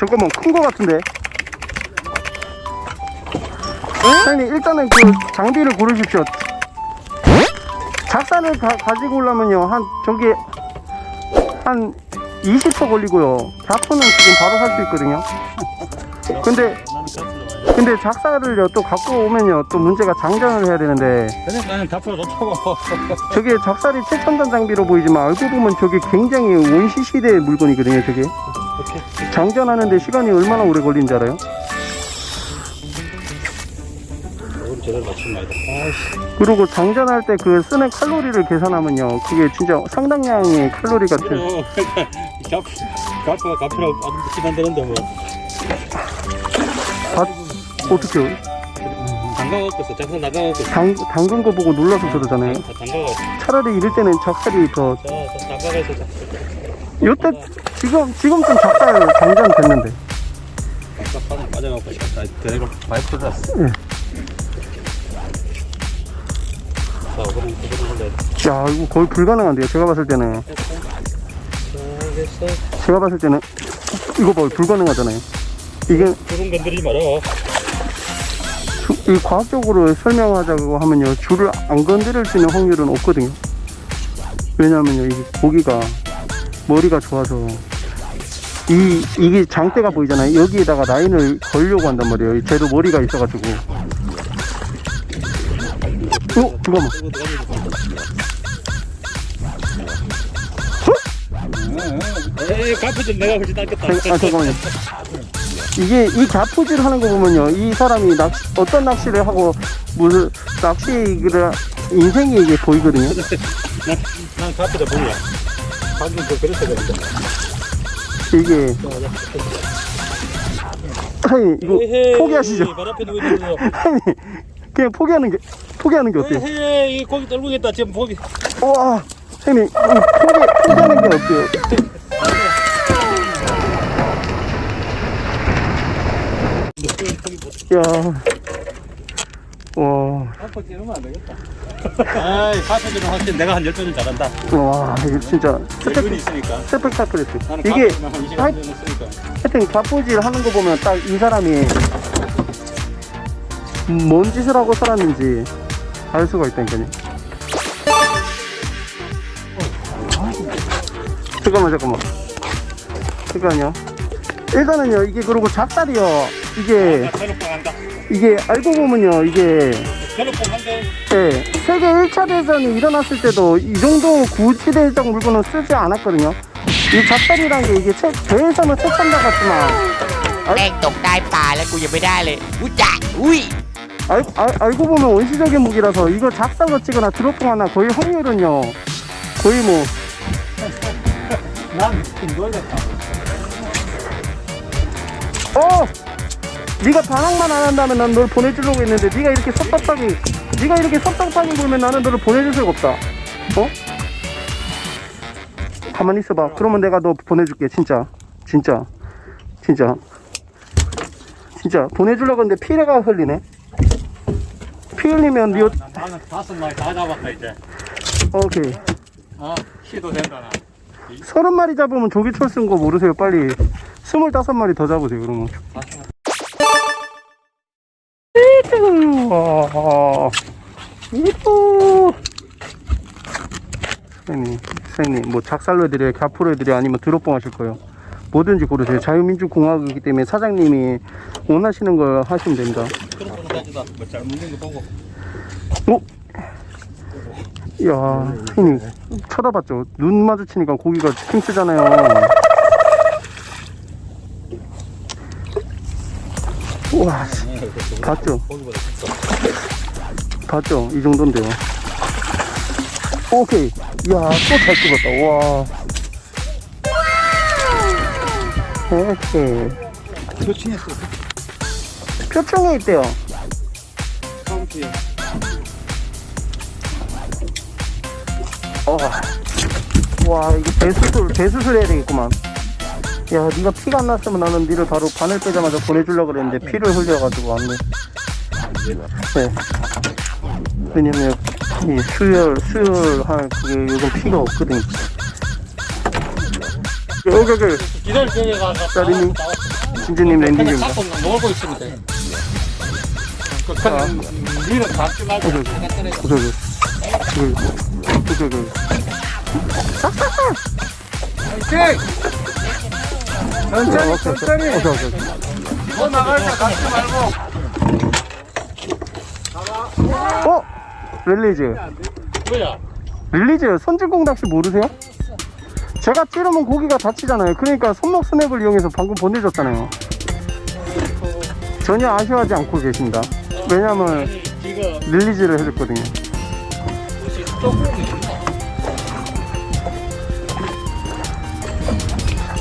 잠깐만 큰 거 같은데. 사장님 일단은 그 장비를 고르십시오. 작사를 가, 가지고 오려면요 한 저기 한 20초 걸리고요. 자포는 지금 바로 살 수 있거든요. 근데 근데 작사를요 또 갖고 오면요 또 문제가 장전을 해야 되는데. 놓고. 저게 작살이 최첨단 장비로 보이지만 알고 보면 저게 굉장히 원시 시대의 물건이거든요 저게 장전하는데 시간이 얼마나 오래 걸리는지 알아요? 우리 제대로 맞춘 말이다 아이씨. 그리고 장전할 때 그 쓰는 칼로리를 계산하면요 그게 진짜 상당량의 칼로리가 들 그럼 잡 잡수가 잡수러 아주 시간되는데 뭐. 아, 어떻게요? 담가갖고 있어 잡수 나가갖고 있어 당, 담근 거 보고 놀라서 저러잖아요. 담가가 차라리 이럴 때는 작살이 더 자 담가가 있어 요때 지금 지금 좀 작살 장전 됐는데. 빠져 빠져갖고 다 데리고 많이 풀었어 예. 자 그럼 그거는 야 이거 거의 불가능한데요 제가 봤을 때는. 알겠어 제가 봤을 때는 이거 봐 불가능하잖아요. 이게 구름 건드리지 마라 주- 이 과학적으로 설명하자고 하면요 줄을 안 건드릴 수 있는 확률은 없거든요. 왜냐하면요 이 고기가 머리가 좋아서. 이 이게 장대가 보이잖아요. 여기에다가 라인을 걸려고 한단 말이에요. 쟤도 머리가 있어가지고. 어 잠깐만. 들어가면 에이 가프 좀 내가 훨씬 낫겠다. 잠- 아 잠깐만요. 이게 이 자포질 하는 거 보면요. 이 사람이 낚시, 어떤 낚시를 하고 무슨 낚시를 인생이 이게 보이거든요. 난, 난 가프다 몰라 방금 그 그랬어 그랬어 이게 아니 이거 포기하시죠? 발 앞에 누워 있는 아니 그냥 포기하는 게 포기하는 게 어때요? 에헤이 이 고기 떨구겠다. 지금 고기. 와 형님 이 포기 포기하는 게 어때요? 야, 와, 가프 끼우면 안 되겠다 아이 가프들은 확실히 내가 한 10배는 잘한다. 와, 이거 진짜 여유분이 있으니까. 스펙타클했어. 나는 이게 가프만 한 2시간 하여- 정도 쓰니까. 하여튼 자포질 하는 거 보면 딱 이 사람이 뭔 짓을 하고 살았는지 알 수가 있다니까요. 잠깐만 잠깐만. 잠깐만요. 일단은요 이게 그리고 작살이요. 이게 별로뽕 한다 이게 알고 보면요 이게 별로뽕 한대 예, 세계 1차 대전이 일어났을 때도 이 정도 구지대적 물건은 쓰지 않았거든요. 이 작살이라는 게 이게 최, 배에서는 최첨단 같지만 แม่งตกได้ป่าแล้วกูยังไม่ได้เลย อุ้ยจ่าอุ้ย 알, 알, 알고 보면 원시적인 무기라서 이거 작사로 치거나 드롭봉 하나 거의 확률은요 거의 뭐 난 이거겠다 어! 네가 방학만 안 한다면 난 널 보내주려고 했는데 네가 이렇게 섭섭하게 네가 이렇게 섭섭하게 굴면 나는 너를 보내줄 수가 없다. 어? 가만히 있어봐. 그러면 내가 너 보내줄게. 진짜. 진짜. 진짜. 진짜. 보내주려고 했는데 피해가 흘리네. 피 흘리면 네 어- 나는 다섯 마리 다 잡았다 이제. 오케이. 어 키도 된다 나. 서른 마리 잡으면 조기 철 쓴 거 모르세요? 빨리. 스물다섯 마리 더 잡으세요 그러면 와 이뻐 선생님 선생님 뭐 작살로 해드려요? 갸프로 해드려요? 아니면 드롭봉 하실 거예요? 뭐든지 고르세요. 자유민주공화국이기 때문에 사장님이 원하시는 걸 하시면 됩니다. 어? 야 선생님 쳐다봤죠? 눈 마주치니까 고기가 힘쓰잖아요 우와 씨. 봤죠? 봤죠? 이 정도인데요. 오케이. 이야, 또잘 찍었다. 와. 오케이. 표친했어 표창에 있대요. 어. 와, 이거 배수술, 배수술 해야 되겠구만. 야, 네가 피가 안 났으면 나는 니를 바로 바늘 빼자마자 보내주려고 그랬는데 피를 흘려가지고 왔네. 네. 왜냐면, 이 수혈, 수혈할 그게 요즘 피가 없거든. 여기, 여기. 기다려 저기 가서 짜리님. 진주님 랜딩 중입니다. 잡고 놀고 있으면 돼. 그, 그냥 니는 잡지 말고 오케이, 내가 때려. 오케이, 오 천천히, 천천히. 오케이, 오케이, 오케이. 너 나갈 때 잡지 말고. 어? 릴리즈. 뭐야? 릴리즈 손질공 낚시 모르세요? 제가 찌르면 고기가 다치잖아요. 그러니까 손목 스냅을 이용해서 방금 보내줬잖아요. 전혀 아쉬워하지 않고 계십니다. 왜냐면 릴리즈를 해줬거든요. 조금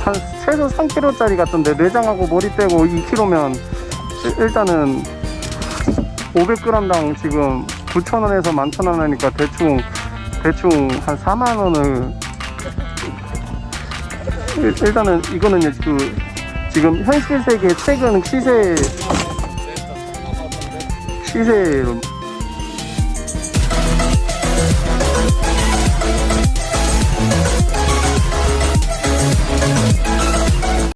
한 최소 3kg짜리 같던데 내장하고 머리 빼고 2kg면 일단은 500g당 지금 9,000원에서 11,000원 하니까 대충 대충 한 4만 원을 일- 일단은 이거는 그 지금 현실 세계 최근 시세 시세로